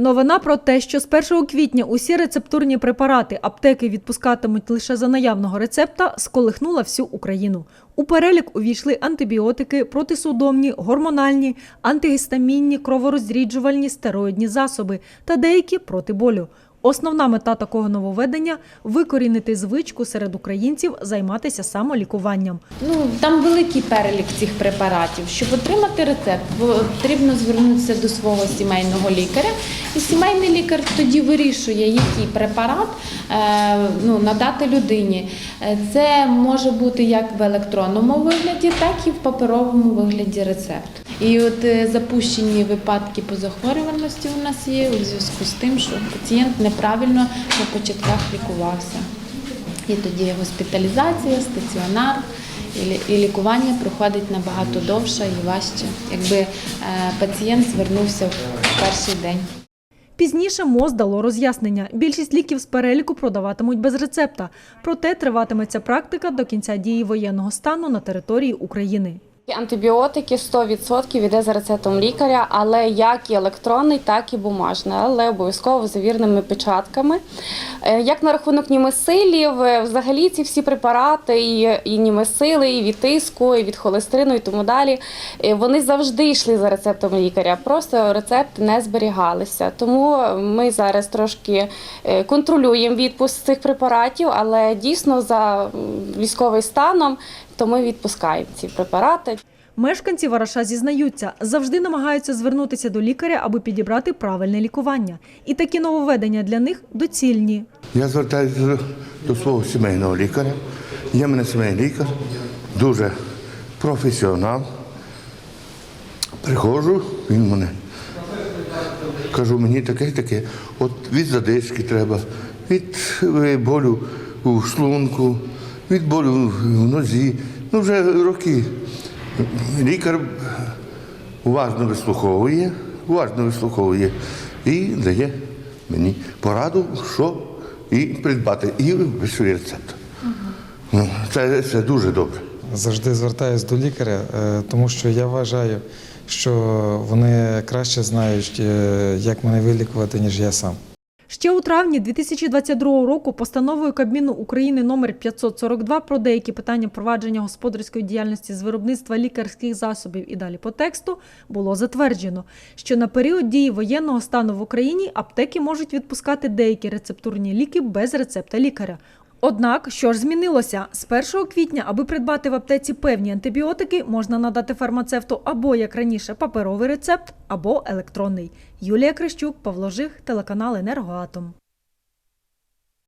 Новина про те, що з 1 квітня усі рецептурні препарати аптеки відпускатимуть лише за наявного рецепта, сколихнула всю Україну. У перелік увійшли антибіотики, протисудомні, гормональні, антигістамінні, кроворозріджувальні, стероїдні засоби та деякі проти болю. Основна мета такого нововведення – викорінити звичку серед українців займатися самолікуванням. Ну там великий перелік цих препаратів. Щоб отримати рецепт, потрібно звернутися до свого сімейного лікаря, і сімейний лікар тоді вирішує, який препарат е, ну, надати людині. Е, Це може бути як в електронному вигляді, так і в паперовому вигляді рецепт. І от е, запущені випадки по захворюваності у нас є у зв'язку з тим, що пацієнт неправильно на початках лікувався. І тоді госпіталізація, стаціонар і лікування проходить набагато довше і важче, якби е, пацієнт звернувся в перший день. Пізніше МОЗ дало роз'яснення. Більшість ліків з переліку продаватимуть без рецепта. Проте триватиме ця практика до кінця дії воєнного стану на території України. Антибіотики 100% йде за рецептом лікаря, але як і електронний, так і бумажний, але обов'язково з завірними печатками. Е, Як на рахунок німесилів, е, взагалі ці всі препарати, і, і німесили, і від тиску, і від холестерину, і тому далі, е, вони завжди йшли за рецептом лікаря, просто рецепти не зберігалися. Тому ми зараз трошки контролюємо відпуск цих препаратів, але дійсно за м, військовий станом то ми відпускаємо ці препарати. Мешканці Вараша зізнаються, завжди намагаються звернутися до лікаря, аби підібрати правильне лікування. І такі нововведення для них доцільні. Я звертаюся до свого сімейного лікаря. Є мене сімейний лікар, дуже професіонал. Приходжу, він мене кажу, мені таке, таке. От від задишки треба, від е, болю у шлунку, від болю в нозі. Ну, вже роки. Лікар уважно вислуховує, уважно вислуховує і дає мені пораду, що і придбати, і виписує рецепт. Ну, Це, це дуже добре. Завжди звертаюся до лікаря, е, тому що я вважаю, що вони краще знають, е, як мене вилікувати, ніж я сам. Ще у травні 2022 року постановою Кабміну України номер 542 про деякі питання провадження господарської діяльності з виробництва лікарських засобів і далі по тексту було затверджено, що на період дії воєнного стану в Україні аптеки можуть відпускати деякі рецептурні ліки без рецепта лікаря. Однак, що ж змінилося? З 1 квітня, аби придбати в аптеці певні антибіотики, можна надати фармацевту або, як раніше, паперовий рецепт, або електронний. Юлія Крищук, Павло Жих, телеканал Енергоатом.